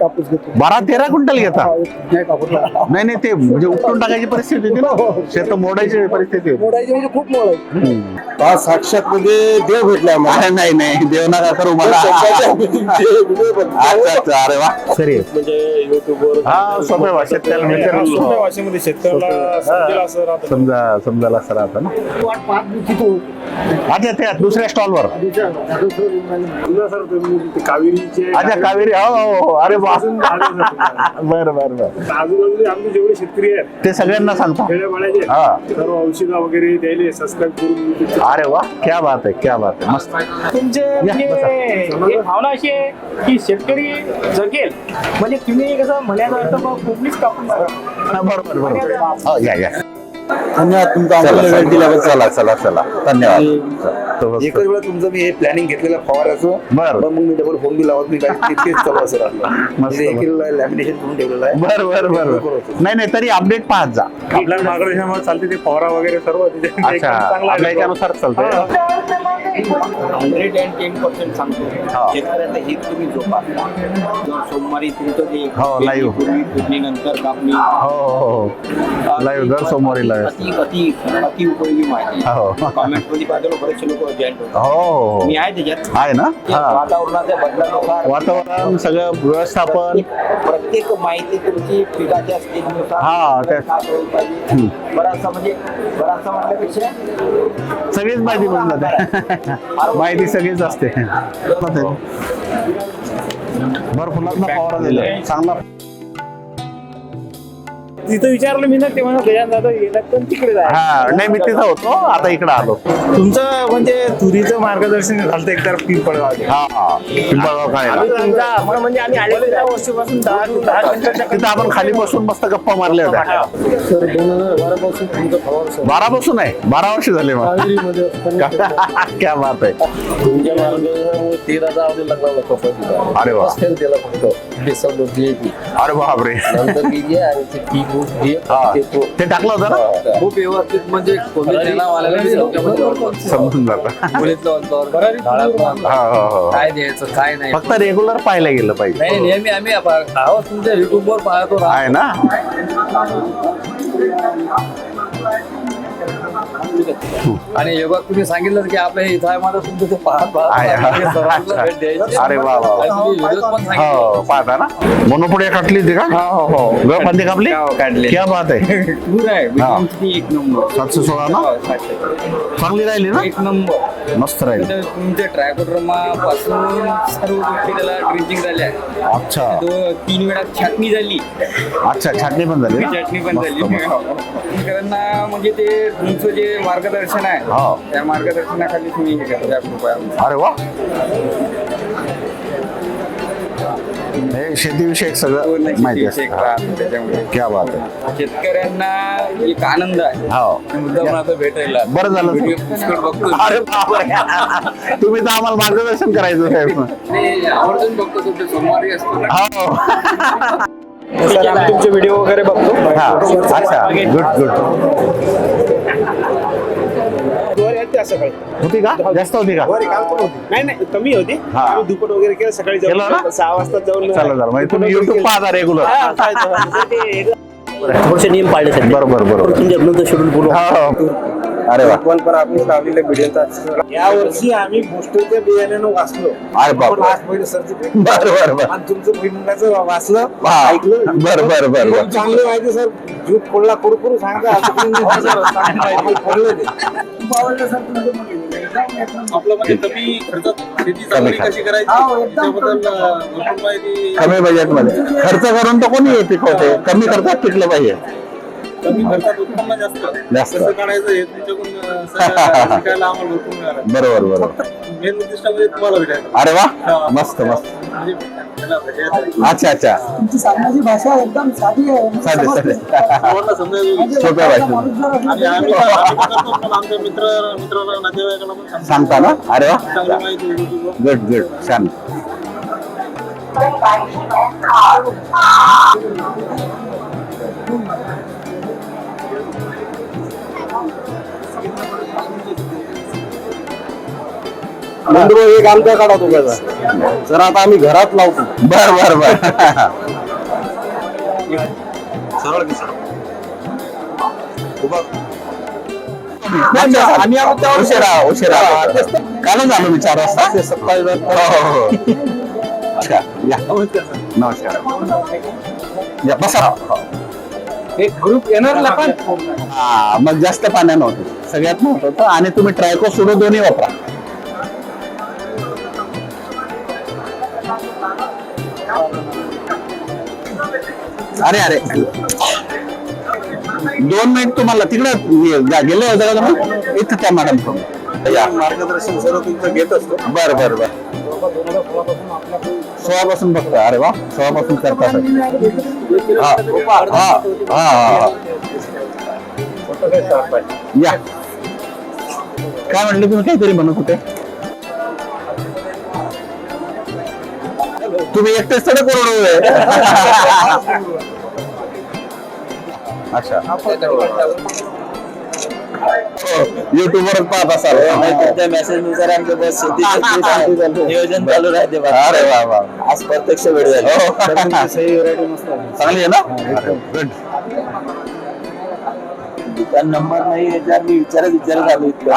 कापूस घेतो. बारा तेरा क्विंटल घेता? हा, नाही नाही ते म्हणजे उपटून टाकायची परिस्थिती होती ना? शेत मोडायची परिस्थिती होती. मोडायचे म्हणजे खूप मोड हा साक्षात म्हणजे देव भेटला आम्हाला. अरे नाही नाही देव नका करू मला. अच्छा अच्छा अरे वा. सरी. म्हणजे युट्यूबवर हा सोप्या भाषेत त्याला मिळते सोप्या भाषेमध्ये शेतकऱ्याला समजेल असं राहतं. समजा समजायला असं राहतं ना. वाट पाहत मी तिथं अच्छा त्या दुसऱ्या स्टॉलवर. सर तुम्ही ते कावेरीचे अच्छा कावेरी हो हो हो. अरे वा. बर बर बर. आजूबाजूला आमचे जेवढे शेतकरी आहेत ते सगळ्यांना सांगतो. खेड्यापाड्याचे हा. सर्व औषधं वगैरे द्यायले सबस्क्राईब करून अरे वा क्या बात आहे क्या बात आहे मस्त. तुमचे म्हणजे एक भावना अशी आहे की शेतकरी जगेल म्हणजे तुम्ही कसं म्हणायचा अर्थ बा कोणीच कापून टाका. हा, बरोबर बरोबर. हो या या. धन्यवाद तुमचा चला अमूल्य वेळ दिल्याबद्दल चला चला चला. धन्यवाद. तो एकच वेळा तुमचं मी हे प्लॅनिंग घेतलेलं फवाराचं बर. पण मग मी डबल फोन बी लावत नाही काय तेच चालू असं राहिलं. मस्त. लॅमिनेशन करून ठेवलेलं आहे. बर बर बर. बर. नाही नाही तरी अपडेट पाहत जा. आपल्या मार्गदर्शनामुळे चालते ते फवारा वगैरे सर्व तिथे अच्छा चांगला आपल्या याच्यानुसार चालतंय. हंड्रेड अँड टेन पर्सेंट सांगतो. हा. शेतकऱ्याचं हित तुम्ही जोपासता जर सोमवारी तुमचं जे हो. पूर्वी पेरणीनंतर कापणी. हो हो हो. लाईव्ह दर सोमवारी लाईव्ह अति अति अति उपयोगी माहिती. हो. कॉमेंटमध्ये पाहिजे बरेचसे लोक जॉईन होतात. हो हो मी हो आहे त्याच्यात. आहे ना? हा. वातावरणाच्या बदलानुसार वातावरण सगळं व्यवस्थापन. प्रत्येक माहिती तुमची पिकाच्या स्थितीनुसार हा, बराचसा म्हणजे बराचसा सगळीच माहिती मिळून जाते. माहिती सगळीच असते. दिला. चांगला तिथं विचारलं मी ना ते म्हणा गजान दादा गेला तर तिकडे जाय हा नाही मी तिथं होतो आता इकडे आलो. तुमचं म्हणजे तुरीचं मार्गदर्शन झालं एकदा पिंपळगाव हा हा. पिंपळगाव तुमचा आम्हाला म्हणजे आम्ही वर्षापासून दहा दहा घंट्याच्या तिथं आपण खाली बसून मस्त गप्पा मारल्या होत्या. सर दोन हजार बारापासून तुमचा फवार सर. बारा बसून आहे बारा वर्ष झाले मग. कावेरीमध्ये असताना. क्या बात आहे. तुमच्या मार्गदर्शनामुळे लागला अरे वा. फक्त अरे बापरे. नंतर गेली आणि ते पी ग्रुप. डी ते टाकलं होतं ना? खूप व्यवस्थित म्हणजे कोणत्या समजून जातं. अंतर हा हा हा. काय द्यायचं काय नाही. फक्त रेग्युलर पाहायला गेलं पाहिजे. नाही नेहमी आम्ही आहोत तुमच्या युट्यूब वर पाहतो. ना आहे ना? आणि योगा तुम्ही सांगितलं की आपल्या हे इथं माझं तुमचं ते पाहत हा. अरे वा वा. हो पाहता ना? मोनोपुडिया काटली होती का? हो हो गळ फांदी कापली काढले क्या बात आहे. हा. एक नंबर. सातशे सोळा ना? चांगली राहिली ना? एक नंबर. मस्त राहिली. तुमच्या ट्रायकोड्रमा पासून सर्व गोष्टी त्याला ड्रिंचिंग झाल्या. अच्छा. तीन वेळा छाटणी झाली. अच्छा छाटणी पण झाली ना? चटणी पण झाली. शेतकऱ्यांना म्हणजे ते तुमचं जे मार्गदर्शन आहे हो. त्या मार्गदर्शनाखाली तुम्ही हे करा त्या कृपया. अरे वा. हे शेतीविषयक सगळं माहिती असतं. त्याच्यामुळे. क्या बात आहे. शेतकऱ्यांना एक आनंद आहे. हो. आता भेटायला. बरं झालं. व्हिडिओ पुष्कळ बघतो अरे बापरे. तुम्ही तर आम्हाला मार्गदर्शन करायचं साहेब. आवर्जून बघतो तुमचे सोमवारी असतो ना. हो. सर आम्ही तुमचे व्हिडिओ वगैरे बघतो. हा. अच्छा. गुड गुड ज्वारी होती का? जास्त होती का? ज्वारी काल पण होती. नाही नाही कमी होती. हा. आम्ही दुपट वगैरे केलं सकाळी केलं ना? जाऊन सहा वाजता जाऊन चला चला. म्हणजे तुम्ही युट्यूब पाहता रेग्युलर हा. थोडेसे नियम पाळले बरोबर बरोबर. तुमच्या शेड्यूल पूर्ण हो, हो. अरे वा. पण लावलेल्या व्हिडिओचा या वर्षी आम्ही बुस्टरच्या बियाण्यानं वाचलो. अरे बाप. पण आज पहिले सरची भेट बर बर बर. आणि तुमचं भुईमुगाचं वाचलं हा. ऐकलं. बर बर बर बर. खूप चांगली माहिती सर जीव फोडला करू करू सांगता असं काही नाही. सर, चांगली माहिती फोडलं ते. आपलं म्हणजे कमी खर्चात शेती चांगली कशी करायची? त्याबद्दल भरपूर माहिती कमी बजेटमध्ये. खर्च करून तर कोणी पिकवते कमी खर्चात पिकलं पाहिजे. कमी खर्चात उत्पन्न जास्त. जास्त. कसं काढायचं हे तुमच्याकडून अं, सगळं शिकायला आम्हाला भरपूर मिळालं बरोबर बरोबर. मेन उद्दिष्ट म्हणजे तुम्हाला भेटायचं. अरे वा. मस्त मस्त. म्हणजे त्याला भेटायचं. अच्छा अच्छा. तुमची सांगण्याची भाषा एकदम साधी आहे. म्हणजे चालेल समजते. चालेल सर्वांना सोप्या भाषेत. माणूस जर असला आणि आम्ही तर- आम्ही तर करतो, पण आमच्या मित्र मित्राला नातेवाईकाला पण सांगतो. सांगता ना? अरे वा. चांगली माहिती युट्यूबवर गुड गुड छान. नंदुरबार एक आमचा काढा तो त्याचा जर आता आम्ही घरात लावतो. बर बर बर. सरळ की सरळ. उभा. आम्ही उशिरा उशिरा कालच आलो मी चार वाजता. सत्तावीस हो हो हो. नमस्कार बसा. एक ग्रुप येणार पण. हा मग जास्त पाण्यानं होतं. सगळ्यात महत्वाचं. आणि तुम्ही ट्रायको सोडू दोन्ही वापरा. अरे अरे. दोन मिनिट तुम्हाला तिकडे गेले होते का तुम्ही इथं त्या मॅडम मार्गदर्शन सर्व तुमचं घेत असतो. बर बर बर. सोळापासून बघतो. अरे वा सोळापासून करता हा हा हा हा. या. काय म्हणले तुम्ही काहीतरी म्हणत होते? तुम्ही एकटेच थोडे कोरडू अच्छा. युट्यूब वरच पाहत असाल. त्या मेसेजनुसार बस शेतीचं नियोजन चालू राहते बा. अरे वा वा. आज प्रत्यक्ष वेळ झाली. हो. चांगली आहे. ना गुड दुकान नंबर नाही याच्यावर मी विचारत विचारत आलो इतकं